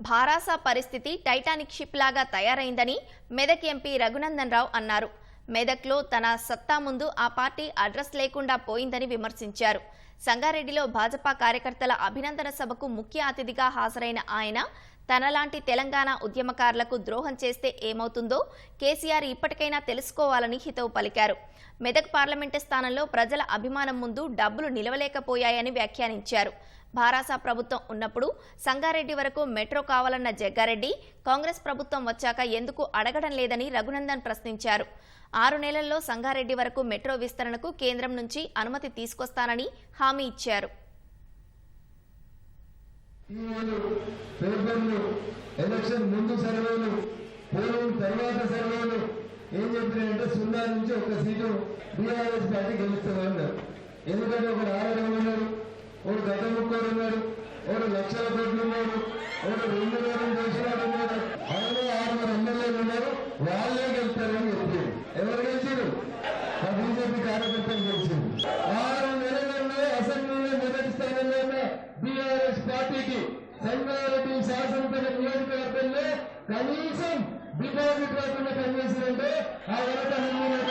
భారాస పరిస్థితి Titanic ship లాగా తయారైందని మెదక్ ఎంపీ రఘునందన్ రావు అన్నారు. మెదక్లో తన సత్తా ముందు ఆ పార్టీ అడ్రస్ లేకుండా పోయిందని విమర్శించారు. సంగారెడ్డిలో భాజపా కార్యకర్తల అభినందన సభకు ముఖ్య అతిథిగా హాజరైన ఆయన తనలాంటి తెలంగాణ ఉద్యమకారులకు ద్రోహం చేస్తే ఏమవుతుందో కేసీఆర్ ఇప్పటికైనా తెలుసుకోవాలని హితవు పలికారు. మెదక్ పార్లమెంటు స్థానంలో ప్రజల అభిమానం ముందు డబ్బులు నిలవలేకపోయాయని వ్యాఖ్యానించారు. భారాస ప్రభుత్వం ఉన్నప్పుడు సంగారెడ్డి వరకు మెట్రో కావాలన్న జగ్గారెడ్డి కాంగ్రెస్ ప్రభుత్వం వచ్చాక ఎందుకు అడగడం లేదని రఘునందన్ ప్రశ్నించారు. ఆరు నెలల్లో సంగారెడ్డి వరకు మెట్రో విస్తరణకు కేంద్రం నుంచి అనుమతి తీసుకొస్తానని హామీ ఇచ్చారు. ఎలక్షన్ ముందు సర్వేలు పోలింగ్ తర్వాత సర్వేలు ఏం చెప్తున్నాయంటే సున్నా నుంచి ఒక సీటు బీఆర్ఎస్ పార్టీ గెలుస్తామన్నారు ఎందుకంటే ఒకడు ఆరు ఉన్నారు ఒకడు గత ముక్కోడు ఉన్నారు ఒకడు ఉన్నారు ఒకడు రెండు వేల దేశాలు ఉన్నారు అలాగే ఆరుగురు ఎమ్మెల్యేలు ఉన్నారు వాళ్ళే గెలుస్తారని చెప్పారు ఎవరు గెలిచారు ఆ బీజేపీ కార్యకర్తలు గెలిచారు ఆరు నెలలలో అసెంబ్లీలో మొదటి స్థానంలో ఉన్న బీఆర్ఎస్ పార్టీకి సంగారెడ్డి శాసనసభ నియోజకవర్గంలో కనీసం డిపాజిట్ రాకుండా పనిచేసిందంటే ఆ వెనక హంగినటువంటి